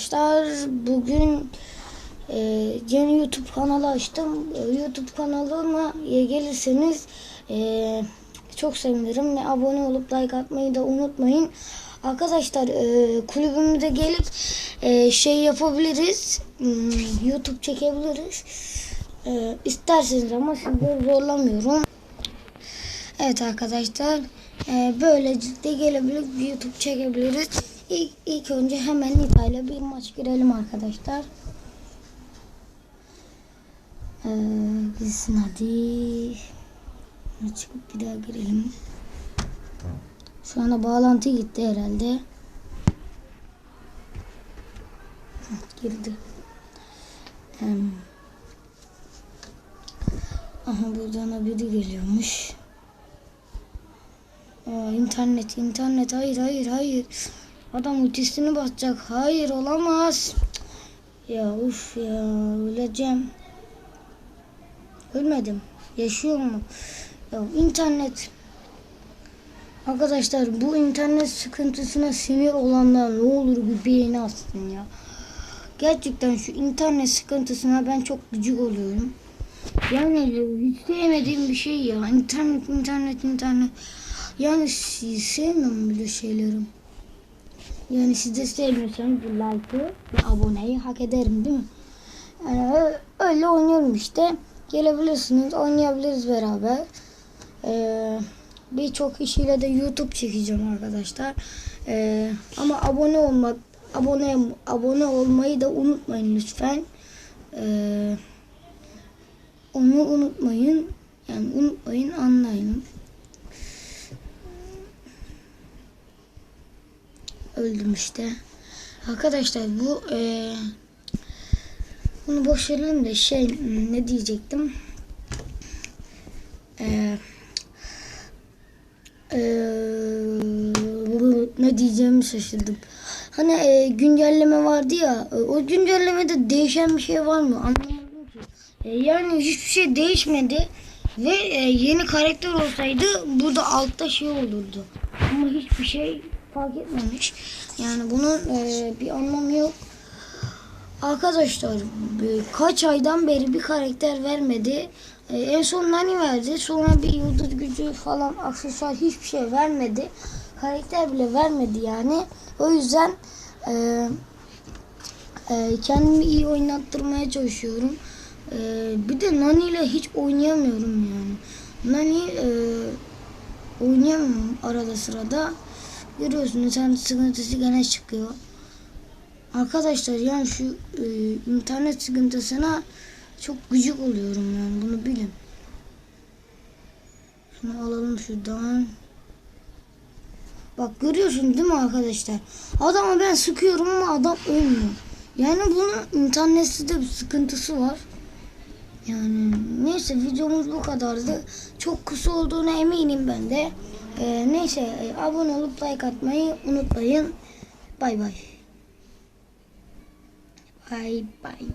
Arkadaşlar bugün e, yeni YouTube kanalı açtım. E, YouTube kanalıma e, gelirseniz e, çok sevinirim. Ve abone olup like atmayı da unutmayın. Arkadaşlar e, kulübümüze gelip e, şey yapabiliriz. Hmm, YouTube çekebiliriz. E, isterseniz ama sizleri zorlamıyorum. Evet arkadaşlar e, böylelikle gelebiliriz bir YouTube çekebiliriz. İlk, ilk önce hemen Nita ile bir maç girelim arkadaşlar. Ee, gitsin hadi. Çıkıp bir daha girelim. Şu anda bağlantı gitti herhalde. Girdi. Hem. Aha buradan da biri geliyormuş. Aa, internet, internet. Hayır, hayır, hayır. Adam ultisini basacak. Hayır, olamaz. Ya uf ya, öleceğim. Ölmedim. Yaşıyor mu? Ya internet. Arkadaşlar bu internet sıkıntısına sinir olanlar ne olur bir beğeni atsın ya. Gerçekten şu internet sıkıntısına ben çok gıcık oluyorum. Yani hiç sevmediğim bir şey ya. İnternet, internet, internet. Yani sevmiyorum böyle şeyleri. Yani siz de sevmiyorsanız bu like'ı ve aboneyi hak ederim değil mi? Yani ö- öyle oynuyorum işte. Gelebilirsiniz, oynayabiliriz beraber. Ee, Birçok kişiyle de YouTube çekeceğim arkadaşlar. Ee, ama abone olmak, abone abone olmayı da unutmayın lütfen. Ee, onu unutmayın. Yani unutmayın, anlayın. Öldüm işte. Arkadaşlar bu eee bunu boş verelim de şey ne diyecektim? Eee eee, ne diyeceğimi şaşırdım. Hani eee, güncelleme vardı ya. e, O güncellemede değişen bir şey var mı? Anlamadım ki. E, yani hiçbir şey değişmedi. Ve e, yeni karakter olsaydı burada altta şey olurdu. Ama hiçbir şey fark etmemiş. Yani bunun e, bir anlamı yok. Arkadaşlar bir- kaç aydan beri bir karakter vermedi. E, en son Nani verdi. Sonra bir yıldız gücü falan aksesuar hiçbir şey vermedi. Karakter bile vermedi yani. O yüzden e, e, kendimi iyi oynattırmaya çalışıyorum. E, bir de Nani ile hiç oynayamıyorum yani. Nani e, oynayamıyorum arada sırada. Görüyorsunuz sen sıkıntısı gene çıkıyor. Arkadaşlar yani şu e, internet sıkıntısına çok gıcık oluyorum yani bunu bilin. Şunu alalım şuradan. Bak görüyorsun değil mi arkadaşlar? Adama ben sıkıyorum ama adam ölmüyor. Yani bunun internette de bir sıkıntısı var. Yani neyse videomuz bu kadardı. Çok kısa olduğuna eminim ben de. Ee, neyse e, abone olup like atmayı unutmayın. Bay bay. Bay bay.